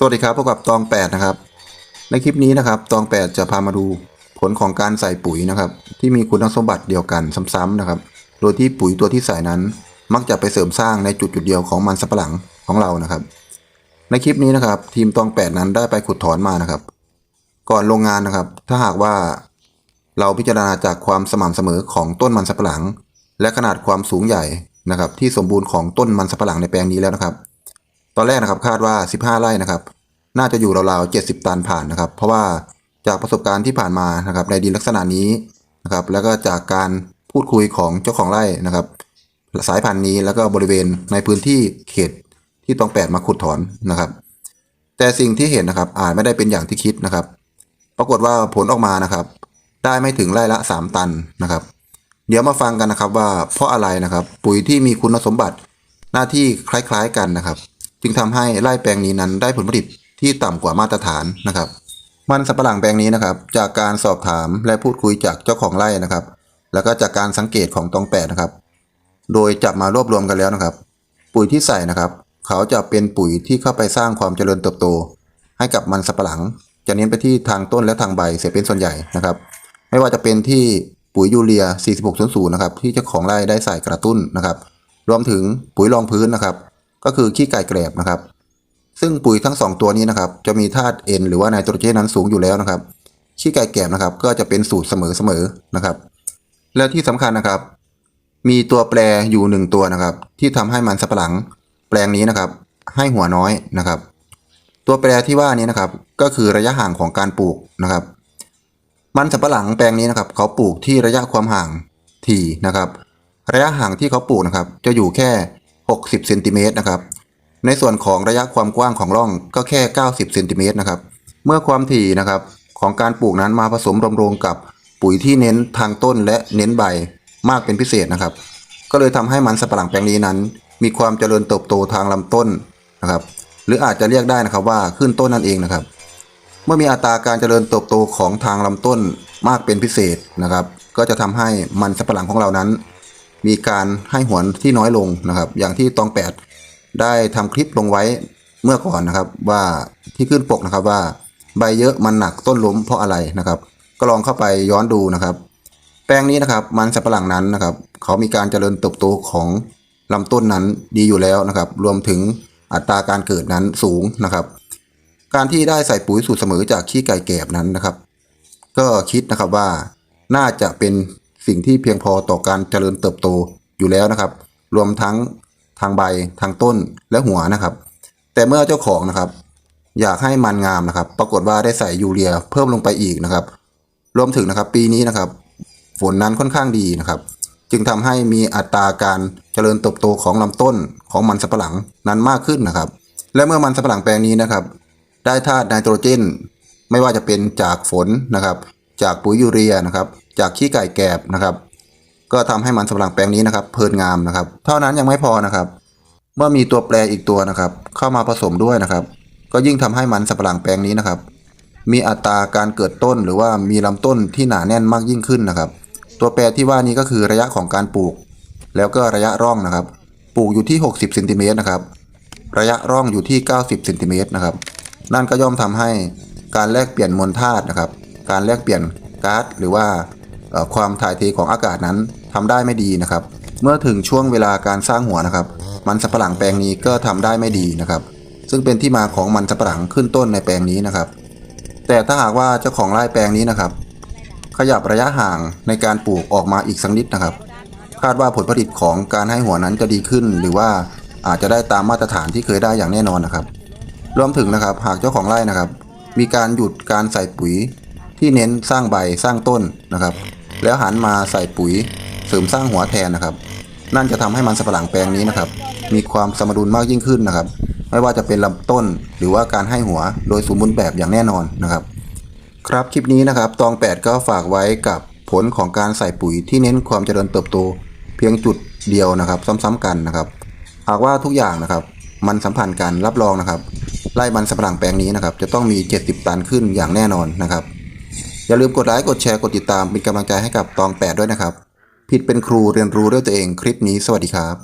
สวัสดีครับพบกับตอง 8 นะครับ ในคลิปนี้นะครับตอง 8 จะพามาดูผลของการใส่ปุ๋ยนะครับ ที่มีคุณสมบัติเดียวกันซ้ำๆนะครับ โดยที่ปุ๋ยตัวที่ใส่นั้น มักจะไปเสริมสร้างในจุดจุดๆเดียวของมันสับปะหลังของเรานะครับ ในคลิปนี้นะครับ ทีมตอง 8 นั้นได้ไปขุดถอนมานะครับ ก่อนลงงานนะครับ ถ้าหากว่าเราพิจารณาจากความสม่ำเสมอของต้นมันสับปะหลัง และขนาดความสูงใหญ่นะครับ ที่สมบูรณ์ของต้นมันสับปะหลังในแปลงนี้แล้วนะครับ ตอนแรกนะครับคาดว่า 15 ไร่นะครับ น่าจะอยู่ราวๆ70 ตันผ่านนะครับ เพราะว่าจากประสบการณ์ที่ผ่านมานะครับ ในดินลักษณะนี้นะครับ แล้วก็จากการพูดคุยของเจ้าของไร่นะครับ สายพันธุ์นี้แล้วก็บริเวณในพื้นที่เขตที่ต้องแปดมาขุดถอนนะครับ แต่สิ่งที่เห็นนะครับอาจไม่ได้เป็นอย่างที่คิดนะครับ ปรากฏว่าผลออกมานะครับ ได้ไม่ถึงไร่ละ 3 ตันนะครับ เดี๋ยวมาฟังกันนะครับว่าเพราะอะไรนะครับ ปุ๋ยที่มีคุณสมบัติหน้าที่คล้ายๆกันนะครับ จึงทำให้ไร่แปลงนี้นั้นได้ผลผลิตที่ต่ำกว่ามาตรฐานนะครับ มันสับปะหลังแปลงนี้นะครับ จากการสอบถามและพูดคุยจากเจ้าของไร่นะครับ แล้วก็จากการสังเกตของตองแปดนะครับ โดยจับมารวบรวมกันแล้วนะครับ ปุ๋ยที่ใส่นะครับ เขาจะเป็นปุ๋ยที่เข้าไปสร้างความเจริญเติบโต ให้กับมันสับปะหลัง จะเน้นไปที่ทางต้นและทางใบเสียเป็นส่วนใหญ่นะครับ ไม่ว่าจะเป็นที่ปุ๋ยยูเรีย 4600 นะครับ ที่เจ้าของไร่ได้ใส่กระตุ้นนะครับ รวมถึงปุ๋ยรองพื้นนะครับ ก็คือขี้ไก่แกรบนะครับ ซึ่งปุ๋ยทั้งสองตัวนี้นะครับจะมีธาตุเอ็นหรือว่าไนโตรเจนนั้นสูงอยู่แล้วนะครับขี้ไก่แกรบนะครับ ก็จะเป็นสูตรเสมอๆนะครับ และที่สำคัญนะครับ มีตัวแปรอยู่หนึ่งตัวนะครับ ที่ทำให้มันสับปะหลังแปลงนี้นะครับ ให้หัวน้อยนะครับ ตัวแปรที่ว่านี้นะครับ ก็คือระยะห่างของการปลูกนะครับ มันสับปะหลังแปลงนี้นะครับ เขาปลูกที่ระยะความห่างถี่นะครับ ระยะห่างที่เขาปลูกนะครับ จะอยู่แค่ 60เซนติเมตรนะครับในส่วนของระยะความกว้างของร่องก็แค่ 90เซนติเมตรนะครับเมื่อความถี่นะครับของการปลูกนั้นมาผสมรวมๆกับปุ๋ยที่เน้นทางต้นและเน้นใบมากเป็นพิเศษนะครับ ก็เลยทำให้มันสับปะหลังแปลงนี้นั้น มีความเจริญเติบโตทางลำต้นนะครับ หรืออาจจะเรียกได้นะครับว่าขึ้นต้นนั่นเองนะครับ เมื่อมีอัตราการเจริญเติบโตของทางลำต้นมากเป็นพิเศษนะครับ ก็จะทำให้มันสับปะหลังของเรานั้น มีการให้หวนที่น้อยลงนะครับ อย่างที่ตองแปดได้ทำคลิปลงไว้เมื่อก่อนนะครับ ว่าที่ขึ้นปกนะครับว่าใบเยอะมันหนักต้นล้มเพราะอะไรนะครับ ก็ลองเข้าไปย้อนดูนะครับ แปลงนี้นะครับมันสับปะหลังนั้นนะครับ เขามีการเจริญเติบโตของลำต้นนั้นดีอยู่แล้วนะครับ รวมถึงอัตราการเกิดนั้นสูงนะครับ การที่ได้ใส่ปุ๋ยสูตรเสมอจากขี้ไก่แกบนั้นนะครับ ก็คิดนะครับว่าน่าจะเป็น สิ่งที่เพียงพอต่อการเจริญเติบโตอยู่แล้วนะครับ รวมทั้งทางใบทางต้นและหัวนะครับ แต่เมื่อเจ้าของนะครับ อยากให้มันงามนะครับ ปรากฏว่าได้ใส่ยูเรียเพิ่มลงไปอีกนะครับ รวมถึงนะครับปีนี้นะครับ ฝนนั้นค่อนข้างดีนะครับ จึงทำให้มีอัตราการเจริญเติบโตของลำต้นของมันสับปะหลังนั้นมากขึ้นนะครับ และเมื่อมันสับปะหลังแปลงนี้นะครับ ได้ธาตุไนโตรเจน ไม่ว่าจะเป็นจากฝนนะครับ จากปุ๋ยยูเรียนะครับ จากขี้ไก่แกบนะครับ ก็ทำให้มันสำปะหลังแปลงนี้นะครับ เพลินงามนะครับ เท่านั้นยังไม่พอนะครับ เมื่อมีตัวแปรอีกตัวนะครับ เข้ามาผสมด้วยนะครับ ก็ยิ่งทำให้มันสับหลังแปลงนี้นะครับ มีอัตราการเกิดต้นหรือว่ามีลำต้นที่หนาแน่นมากยิ่งขึ้นนะครับ ตัวแปรที่ว่านี้ก็คือระยะของการปลูก แล้วก็ระยะร่องนะครับ ปลูกอยู่ที่ 60เซนติเมตรนะครับ ระยะร่องอยู่ที่ 90เซนติเมตรนะครับ นั่นก็ย่อมทำให้การแลกเปลี่ยนมวลธาตุนะครับ การแลกเปลี่ยนก๊าซหรือว่า ความถ่ายเทของอากาศนั้นทำได้ไม่ดีนะครับ เมื่อถึงช่วงเวลาการสร้างหัวนะครับ มันสับปะหลังแปลงนี้ก็ทำได้ไม่ดีนะครับ ซึ่งเป็นที่มาของมันสับปะหลังขึ้นต้นในแปลงนี้นะครับ แต่ถ้าหากว่าเจ้าของไร่แปลงนี้นะครับ ขยับระยะห่างในการปลูกออกมาอีกสักนิดนะครับ คาดว่าผลผลิตของการให้หัวนั้นจะดีขึ้น หรือว่าอาจจะได้ตามมาตรฐานที่เคยได้อย่างแน่นอนนะครับ รวมถึงนะครับหากเจ้าของไร่นะครับ มีการหยุดการใส่ปุ๋ยที่เน้นสร้างใบสร้างต้นนะครับ แล้วหันมาใส่ปุ๋ยเสริมสร้างหัวแทนนะครับ นั่นจะทำให้มันสับปะหลังแปลงนี้นะครับ มีความสมดุลมากยิ่งขึ้นนะครับ ไม่ว่าจะเป็นลำต้นหรือว่าการให้หัวโดยสมบูรณ์แบบอย่างแน่นอนนะครับ ครับคลิปนี้นะครับตอง 8 ก็ฝากไว้กับผลของการใส่ปุ๋ยที่เน้นความเจริญเติบโต เพียงจุดเดียวนะครับ ซ้ำๆกันนะครับ หากว่าทุกอย่างนะครับ มันสัมพันธ์กันรับรองนะครับไร่มันสำปะหลังแปลงนี้นะครับ จะต้องมี 70 ตันขึ้นอย่างแน่นอนนะครับ อย่าลืมกดไลค์กดแชร์กดติดตามเป็นกำลังใจให้กับตอง8ด้วยนะครับ ผิดเป็นครูเรียนรู้ด้วยตัวเองคลิปนี้สวัสดีครับ